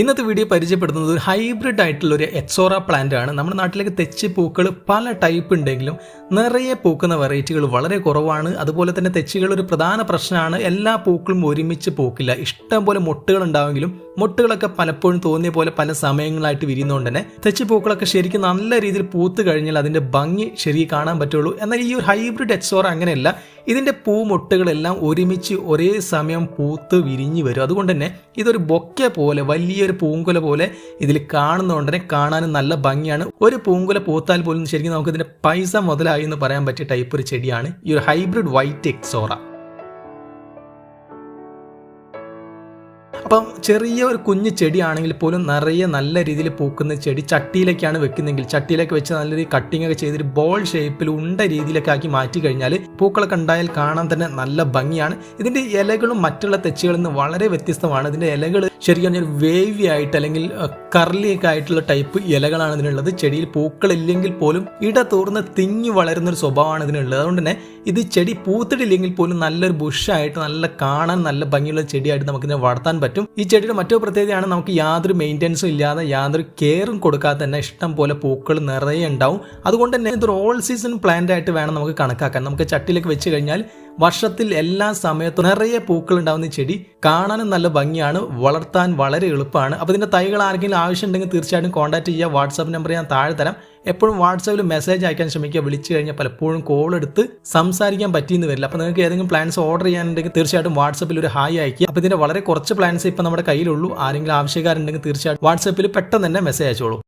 ഇന്നത്തെ വീഡിയോ പരിചയപ്പെടുത്തുന്നത് ഒരു ഹൈബ്രിഡ് ആയിട്ടുള്ള ഒരു എക്സോറ പ്ലാന്റ് ആണ്. നമ്മുടെ നാട്ടിലേക്ക് തെച്ചി പൂക്കൾ പല ടൈപ്പ് ഉണ്ടെങ്കിലും നിറയെ പൂക്കുന്ന വെറൈറ്റികൾ വളരെ കുറവാണ്. അതുപോലെ തന്നെ തെച്ചികൾ ഒരു പ്രധാന പ്രശ്നമാണ്. എല്ലാ പൂക്കളും ഒരുമിച്ച് പൂക്കില്ല. ഇഷ്ടം പോലെ മുട്ടുകൾ ഉണ്ടാവെങ്കിലും മുട്ടുകളൊക്കെ പലപ്പോഴും തോന്നിയ പോലെ പല സമയങ്ങളായിട്ട് വിരിയുന്നതുകൊണ്ട് തന്നെ തെച്ചി പൂക്കളൊക്കെ ശരിക്കും നല്ല രീതിയിൽ പൂത്ത് കഴിഞ്ഞാൽ അതിന്റെ ഭംഗി ശരിക്കും കാണാൻ പറ്റുള്ളൂ. എന്നാൽ ഈ ഒരു ഹൈബ്രിഡ് എക്സോറ അങ്ങനെയല്ല. ഇതിന്റെ പൂമൊട്ടുകളെല്ലാം ഒരുമിച്ച് ഒരേ സമയം പൂത്ത് വിരിഞ്ഞു വരും. അതുകൊണ്ട് തന്നെ ഇതൊരു ബൊക്കെ പോലെ വലിയൊരു പൂങ്കുല പോലെ ഇതിൽ കാണുന്നതുകൊണ്ട് തന്നെ കാണാനും നല്ല ഭംഗിയാണ്. ഒരു പൂങ്കുല പൂത്താൽ പോലും ശരിക്കും നമുക്ക് ഇതിന്റെ പൈസ മുതലായി എന്ന് പറയാൻ പറ്റിയ ടൈപ്പ് ഒരു ചെടിയാണ്. ഈ ഒരു ഹൈബ്രിഡ് വൈറ്റ് എക്സോറ അപ്പം ചെറിയ ഒരു കുഞ്ഞു ചെടിയാണെങ്കിൽ പോലും നിറയെ നല്ല രീതിയിൽ പൂക്കുന്ന ചെടി ചട്ടിയിലേക്കാണ് വെക്കുന്നതെങ്കിൽ ചട്ടിയിലേക്ക് വെച്ച് നല്ല രീതിയിൽ കട്ടിംഗ് ഒക്കെ ചെയ്തിട്ട് ബോൾ ഷേപ്പിൽ ഉണ്ട രീതിയിലൊക്കെ ആക്കി മാറ്റി കഴിഞ്ഞാൽ പൂക്കളൊക്കെ ഉണ്ടായാൽ കാണാൻ തന്നെ നല്ല ഭംഗിയാണ്. ഇതിന്റെ ഇലകളും മറ്റുള്ള തെച്ചുകളിൽ നിന്ന് വളരെ വ്യത്യസ്തമാണ്. ഇതിന്റെ ഇലകൾ ശരിക്കും പറഞ്ഞാൽ വേവി ആയിട്ട് അല്ലെങ്കിൽ കർലി ഒക്കെ ആയിട്ടുള്ള ടൈപ്പ് ഇലകളാണ് ഇതിനുള്ളത്. ചെടിയിൽ പൂക്കളില്ലെങ്കിൽ പോലും ഇട തൂർന്ന് തിങ്ങി വളരുന്ന ഒരു സ്വഭാവമാണ് ഇതിനുള്ളത്. അതുകൊണ്ട് തന്നെ ഇത് ചെടി പൂത്തിട്ടില്ലെങ്കിൽ പോലും നല്ലൊരു ബുഷായിട്ട് നല്ല കാണാൻ നല്ല ഭംഗിയുള്ള ചെടിയായിട്ട് നമുക്കിതിനെ വളർത്താൻ പറ്റും. ഈ ചെടിയുടെ മറ്റൊരു പ്രത്യേകതയാണ് നമുക്ക് യാതൊരു മെയിന്റെനൻസും ഇല്ലാതെ യാതൊരു കെയറും കൊടുക്കാതെ തന്നെ ഇഷ്ടം പോലെ പൂക്കൾ നിറയെ ഉണ്ടാവും. അതുകൊണ്ട് തന്നെ ഇതൊരു ഓൾ സീസൺ പ്ലാന്റ് ആയിട്ട് വേണം നമുക്ക് കണക്കാക്കാൻ നമുക്ക് ചട്ടിയിലേക്ക് വെച്ച് കഴിഞ്ഞാൽ വർഷത്തിൽ എല്ലാ സമയത്തും നിറയെ പൂക്കൾ ഉണ്ടാവുന്ന ചെടി കാണാനും നല്ല ഭംഗിയാണ് വളർത്താൻ വളരെ എളുപ്പമാണ്. അപ്പോൾ ഇതിന്റെ തൈകൾ ആർക്കെങ്കിലും ആവശ്യമുണ്ടെങ്കിൽ തീർച്ചയായിട്ടും കോൺടാക്ട് ചെയ്യുക. വാട്സാപ്പ് നമ്പർ ഞാൻ താഴെ തരാം. എപ്പോഴും വാട്സാപ്പിൽ മെസ്സേജ് അയക്കാൻ ശ്രമിക്കുക. വിളിച്ചു കഴിഞ്ഞാൽ പലപ്പോഴും കോൾ എടുത്ത് സംസാരിക്കാൻ പറ്റിയെന്ന് വരില്ല. അപ്പോൾ നിങ്ങൾക്ക് ഏതെങ്കിലും പ്ലാൻസ് ഓർഡർ ചെയ്യാനുണ്ടെങ്കിൽ തീർച്ചയായിട്ടും വാട്സാപ്പിൽ ഒരു ഹായ് അയക്കുക അപ്പോൾ ഇതിന്റെ വളരെ കുറച്ച് പ്ലാൻസ് ഇപ്പോൾ നമ്മുടെ കയ്യിലുള്ളൂ. ആരെങ്കിലും ആവശ്യക്കാരുണ്ടെങ്കിൽ തീർച്ചയായിട്ടും വാട്സാപ്പിൽ പെട്ടെന്ന് തന്നെ മെസ്സേജ് അയച്ചോളൂ.